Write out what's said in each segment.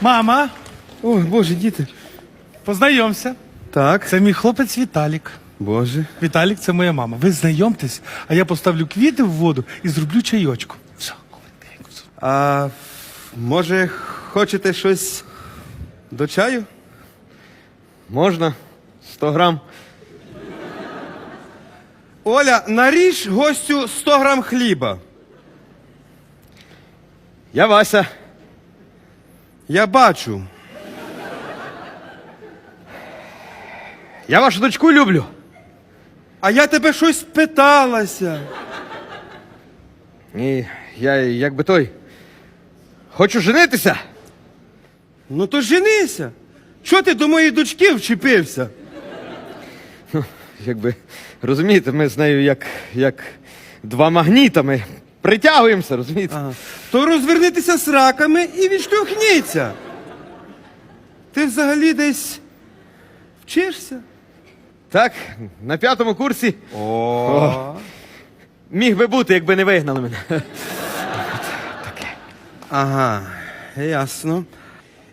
Мама, Ой, боже, діти. познайомся. Так. Це мій хлопець Віталік. Боже. Віталік, це моя мама. Ви знайомтесь, а я поставлю квіти в воду і зроблю чайочку. Все, коротенько. А може, хочете щось до чаю? Можна? 100 грам. Оля, наріж гостю 100 грам хліба. Я Вася. Я бачу. Я вашу дочку люблю. А я тебе щось питалася. Ні, я якби той. Хочу женитися. Ну то женися. Чого ти до моєї дочки вчепився? Якби розумієте, ми з нею як, як два магніта. Притягуємося, розумієте? Ага. То розвернитися з раками і відштовхніться. Ти взагалі десь вчишся? Так, на п'ятому курсі О. міг би бути, якби не вигнали мене. Таке. Ага, ясно.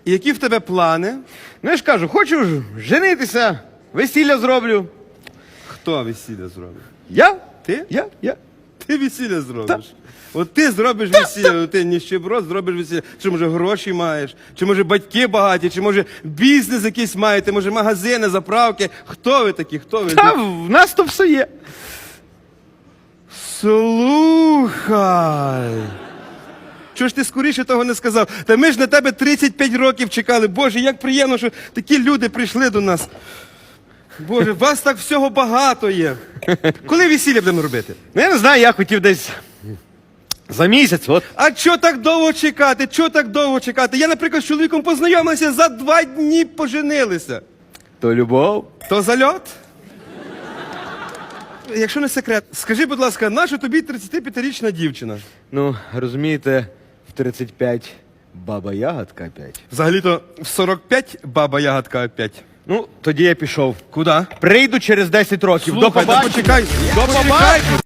І які в тебе плани? Ну я ж кажу, хочу ж женитися, весілля зроблю. Хто весілля зробить? Я? Ти? Я? Я? Ти весілля зробиш. От ти зробиш весілля, ти ніщеброд зробиш весілля. Чи може гроші маєш, чи може батьки багаті, чи може бізнес якийсь маєте, може магазини, заправки. Хто ви такі? Хто ви? Та в нас то все є. Слухай. Чого ж ти скоріше того не сказав? Та ми ж на тебе 35 років чекали. Боже, як приємно, що такі люди прийшли до нас. Боже, вас так всього багато є. Коли весілля будемо робити? Ну я не знаю, я хотів десь за місяць, от. А чого так довго чекати? Чого так довго чекати? Я, наприклад, з чоловіком познайомилася, за два дні поженилися. То любов. То зальот? Якщо не секрет, скажи, будь ласка, наша тобі 35-річна дівчина? Ну, розумієте, в 35 баба ягодка опять. Взагалі-то в 45 баба ягодка опять. Ну, тоді я пішов. Куди? Прийду через 10 років. До Слухай, та побачення. почекай, до побачення.